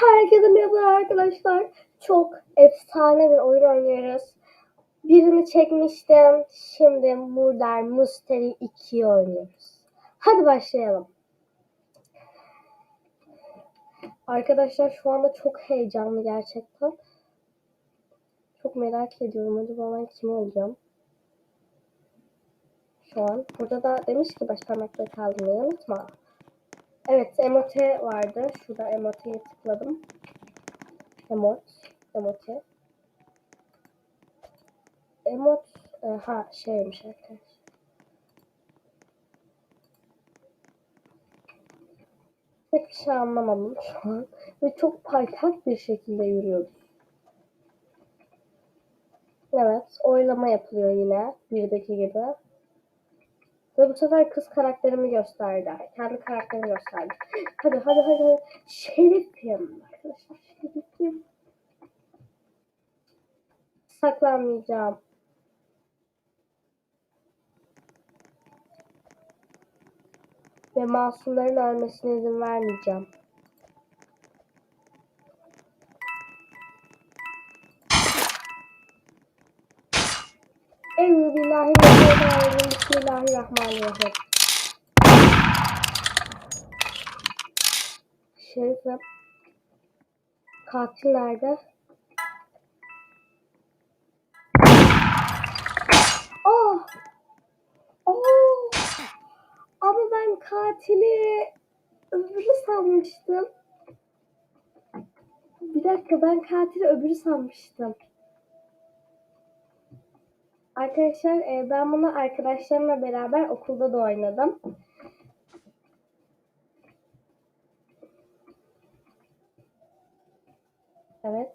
Herkese merhaba arkadaşlar. Çok efsane bir oyun oynuyoruz. Birini çekmiştim. Şimdi Murder Mystery 2'yi oynuyoruz. Hadi başlayalım. Arkadaşlar şu anda çok heyecanlı gerçekten. Çok merak ediyorum. Acaba ben kim olacağım? Şu an. Burada da demiş ki baş parmakları kaldırmayı unutma. Evet emote vardı. Şurada emote'ye tıkladım. Emot. Emote. Emot. e, Ha şeymiş arkadaşlar. Pek bir şey anlamadım şu an. Ve çok paytak bir şekilde yürüyoruz. Evet. Oylama yapılıyor yine. Birdeki gibi. Ve bu sefer kız karakterimi gösterdi. Kendi karakterimi gösterdi. Hadi hadi hadi. hadi. Şerifim. Arkadaşlar şerifim. Saklanmayacağım. Ve masumların ölmesine izin vermeyeceğim. Euzubillahimineşşeytanirracim. Bismillahirrahmanirrahim. Şerifim. Katil nerede? Oh! Oh! Ama ben katili öbürü sanmıştım. Bir dakika ben katili öbürü sanmıştım. Arkadaşlar e, ben bunu arkadaşlarımla beraber okulda da oynadım. Evet.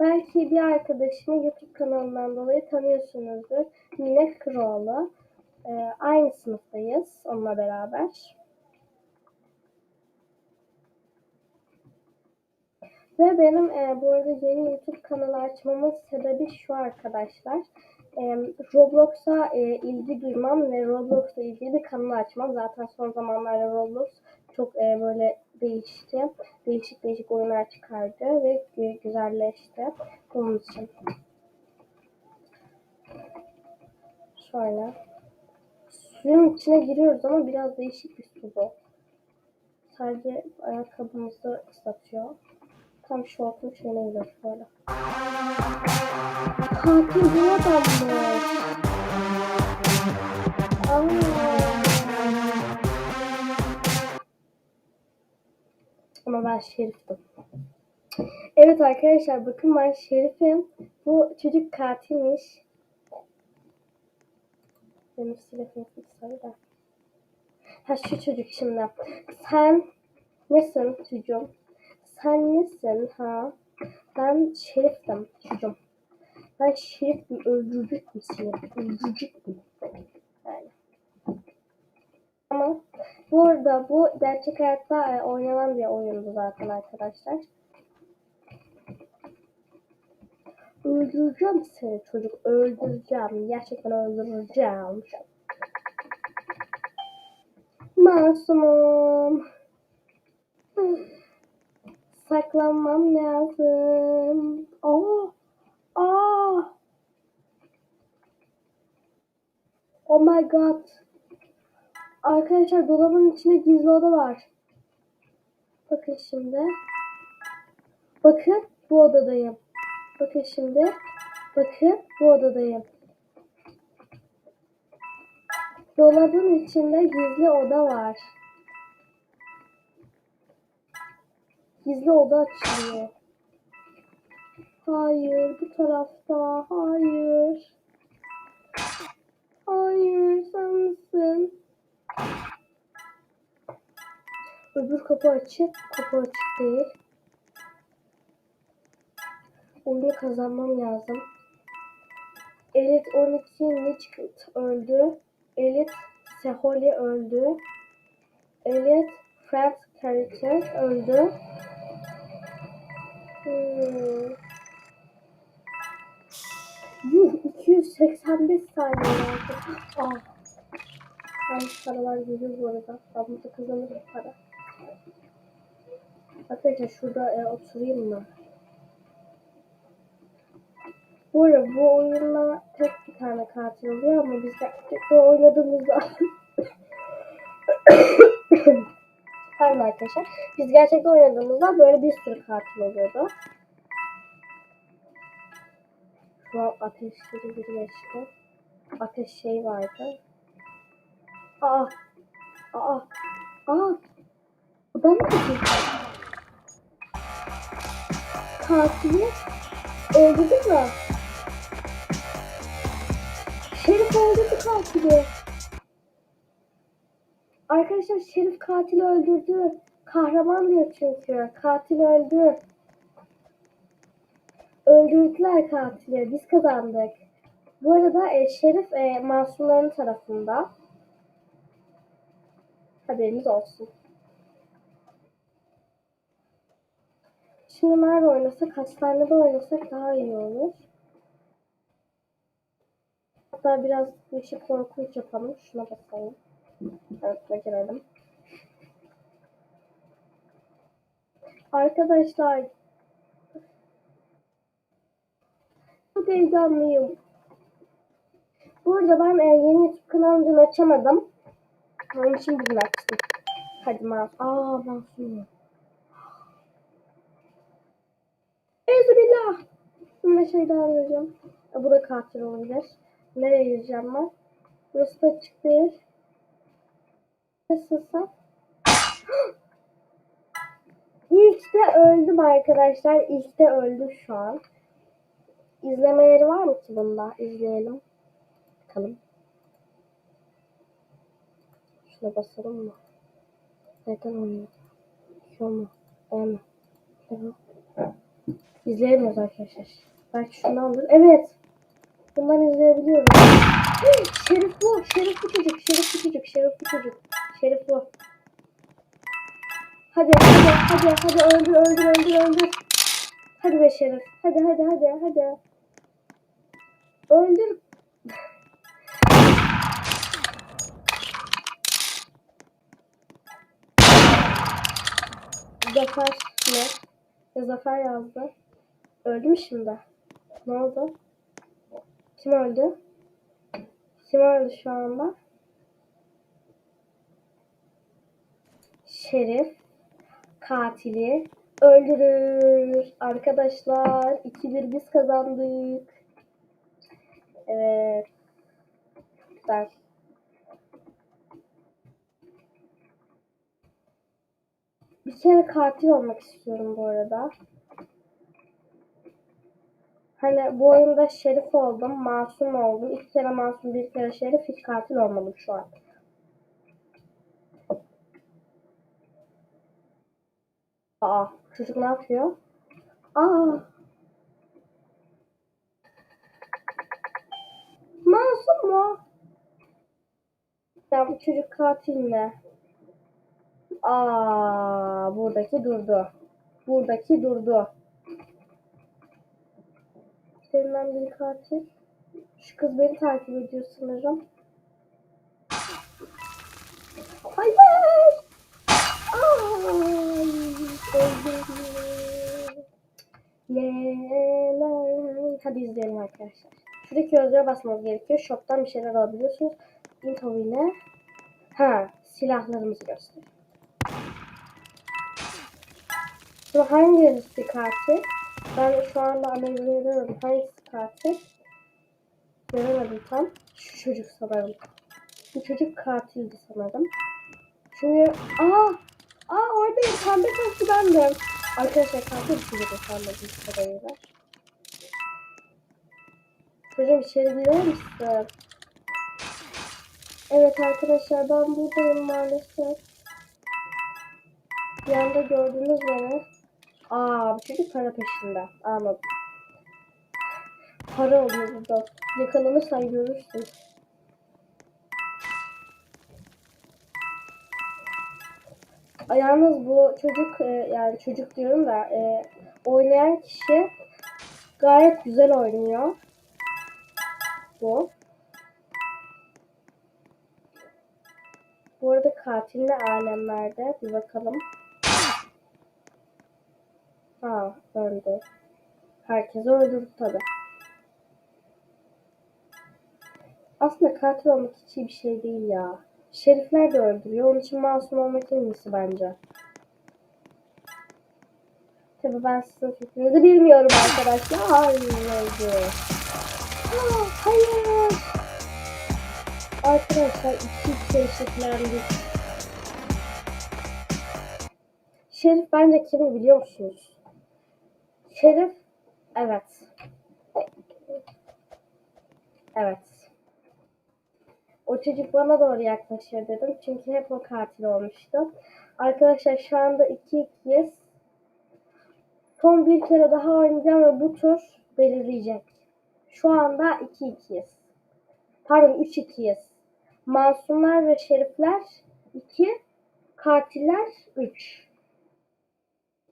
Belki bir arkadaşımı YouTube kanalından dolayı tanıyorsunuzdur. Mine Kıroğlu. E, aynı sınıftayız onunla beraber. Ve benim e, bu arada yeni YouTube kanalı açmamın sebebi şu arkadaşlar. E, Roblox'a e, ilgi duymam ve Roblox'la ilgili bir kanal açmam. Zaten son zamanlarda Roblox çok e, böyle değişti. Değişik değişik oyunlar çıkardı ve güzelleşti. Bunun için. Şöyle. Suyun içine giriyoruz ama biraz değişik bir su bu. Sadece ayakkabımızı ıslatıyor. Tam şortun şeyine gidiyor şöyle. Katil bu adam mı? Aa. Ama ben şeriftim. Evet arkadaşlar bakın ben şerifim. Bu çocuk katilmiş. Benim silahım sarı da. Ha şu çocuk şimdi. Sen nesin çocuğum? Sen nesin ha? Ben şeriftim çocuğum. Ben şeriftim. Öldürecek misin? Öldürecek? Yani. Ama bu arada bu gerçek hayatta e, oynanan bir oyundu zaten arkadaşlar. Öldüreceğim seni çocuk. Öldüreceğim. Gerçekten öldüreceğim. Masumum. Saklanmam lazım. Oh. Oh. Oh my god. Arkadaşlar dolabın içinde gizli oda var. Bakın şimdi. Bakın bu odadayım. Bakın şimdi. Bakın bu odadayım. Dolabın içinde gizli oda var. Gizli oda açılıyor. Hayır, bu tarafta. Hayır. Hayır, sen misin? Öbür kapı açık. Kapı açık değil. Oyunu kazanmam lazım. Elit 12 Nichkit öldü. Elit Seholi öldü. Elit Fred Character öldü. Yuh 285 saniye oldu. Ah. Hem paralar geliyor bu arada. Ben burada kazanırım para. Arkadaşlar şurada e, oturayım mı? Bu arada bu oyunla tek bir tane katil oluyor ama biz gerçekten oynadığımızda Pardon arkadaşlar. Biz gerçekten oynadığımızda böyle bir sürü katil oluyordu. Şu an ateşleri bir geçti. Ateş şey vardı. Aa. Aa. Aa. Bu da katil? Katili öldürdü mü? Şerif öldürdü katili. Arkadaşlar Şerif katili öldürdü. Kahraman diyor çünkü. Katil öldü. Öldürdüler katili. Biz kazandık. Bu arada e, Şerif e, masumların tarafında. Haberiniz olsun. Şimdi nerede oynasak, hastanede oynasak daha iyi olur. Hatta biraz bu işi korkunç yapalım. Şuna bakalım. Evet, becerelim. Arkadaşlar, çok heyecanlıyım. Bu arada ben e, yeni YouTube kanalımı açamadım. Onun için bugün açtım. Hadi masum. Aa masum. Ezbillah. Şimdi şey daha arayacağım. E, bu da katil olabilir. Nereye gireceğim ben? Burası da açık Nasılsa. İlk öldüm arkadaşlar. İlk de öldüm şu an. İzlemeleri var mı ki bunda? İzleyelim. Bakalım. Şuna basalım mı? Neden olmuyor? Şu mu? Beğenme. Devam. İzleyemiyoruz arkadaşlar. Belki şundan olur. Evet. Bundan izleyebiliyoruz. Şerif bu. Şerif bu çocuk. Şerif bu çocuk. Şerif bu çocuk. Şerif bu. Hadi hadi hadi hadi öldür öldür öldür öldür. Hadi be Şerif. Hadi hadi hadi hadi. Öldür. Zafer ne? Ya Zafer yazdı. Öldü mü şimdi? Ne oldu? Kim öldü? Kim öldü şu anda? Şerif katili öldürür. Arkadaşlar 2-1 biz kazandık. Evet. Güzel. Bir kere katil olmak istiyorum bu arada. Hani bu oyunda şerif oldum, masum oldum. İki kere masum, bir kere şerif, hiç katil olmadım şu an. Aa, çocuk ne yapıyor? Aa. Masum mu? Ya bu çocuk katil mi? Aa, buradaki durdu. Buradaki durdu. Sevilen bir katil. Şu kız beni takip ediyor sanırım. Hayır! Ay, öldürdüm. Neler? Hadi izleyelim arkadaşlar. Şuradaki yazıya basmanız gerekiyor. Shop'tan bir şeyler alabiliyorsunuz. Info ile ha silahlarımızı göster. Şimdi hangisi katil? Ben şu anda analiz ediyorum. Hangisi katil? Göremedim tam. Şu çocuk sanırım. Bu çocuk katildi sanırım. Çünkü aa aa orada pembe kaslı bendim. Arkadaşlar katil bir çocuk sanmadım kadarıyla. Çocuğum içeri girer misin? Evet arkadaşlar ben buradayım maalesef. Bir anda gördünüz beni. Aa bu çocuk para peşinde. Anladım. Para oluyor burada. Yakalanırsan görürsün. Yalnız bu çocuk e, yani çocuk diyorum da e, oynayan kişi gayet güzel oynuyor. Bu. Bu arada katil ne alemlerde? Bir bakalım. Ha öldü. Herkesi öldürdü tabi. Aslında katil olmak hiç iyi bir şey değil ya. Şerifler de öldürüyor. Onun için masum olmak en iyisi bence. Tabi ben sizin fikrinizi bilmiyorum arkadaşlar. Hayır. Aa, hayır. Arkadaşlar iki iki eşitlendik. Şerif bence kimi biliyor musunuz? Şerif evet. Evet. O çocuk bana doğru yaklaşıyor dedim. Çünkü hep o katil olmuştu. Arkadaşlar şu anda 2-2'yiz. Son bir kere daha oynayacağım ve bu tur belirleyecek. Şu anda 2-2'yiz. Pardon 3-2'yiz. Masumlar ve şerifler 2, katiller 3.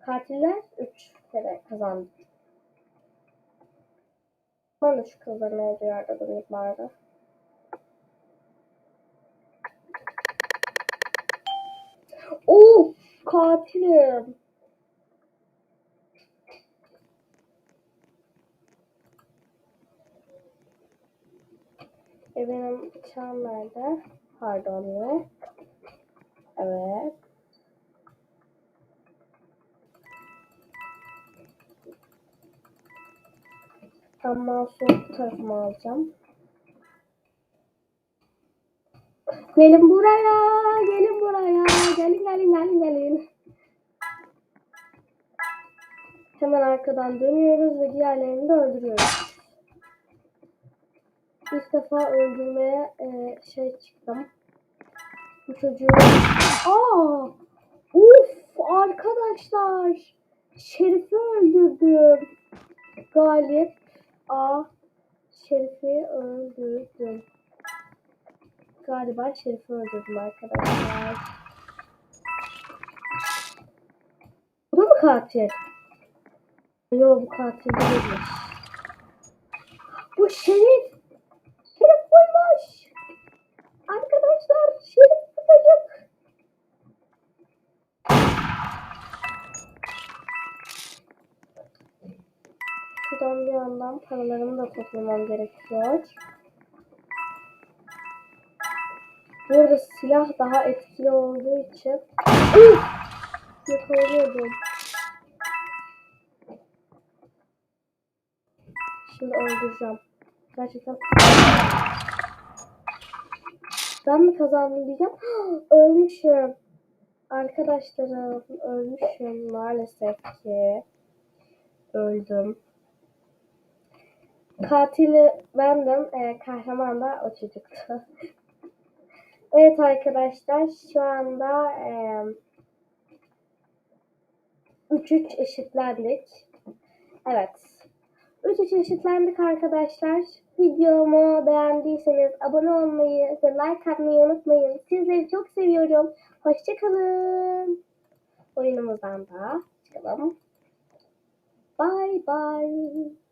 Katiller 3 kere kazandı. De şu kızların olduğu yerde bari. Of katilim. E benim bıçağım nerede? Pardon ne? Evet. Mouse'u bu tarafıma alacağım. Gelin buraya, gelin buraya, gelin gelin gelin gelin. Hemen arkadan dönüyoruz ve diğerlerini de öldürüyoruz. İlk defa öldürmeye e, şey çıktım. Bu çocuğu... Aa! Uf! Arkadaşlar! Şerif'i öldürdüm. Galip A. Şerif'i öldürdüm. Galiba Şerif'i öldürdüm arkadaşlar. Katil? Yok bu katil değilmiş. Bu Şerif. Şerif buymuş. Arkadaşlar Şerif sıkacak. Şuradan bir yandan paralarımı da toplamam gerekiyor. Burada silah daha etkili olduğu için yakalanıyordum. Şimdi öldüreceğim. Gerçekten ben mi kazandım diyeceğim. Ölmüşüm. Arkadaşlarım ölmüşüm maalesef ki. Öldüm. Katili bendim. E, kahraman da o çocuktu. evet arkadaşlar şu anda e, 3-3 eşitlendik. Evet. 3-3 eşitlendik arkadaşlar. Videomu beğendiyseniz abone olmayı ve like atmayı unutmayın. Sizleri çok seviyorum. Hoşçakalın. Oyunumuzdan da çıkalım. Bye bye.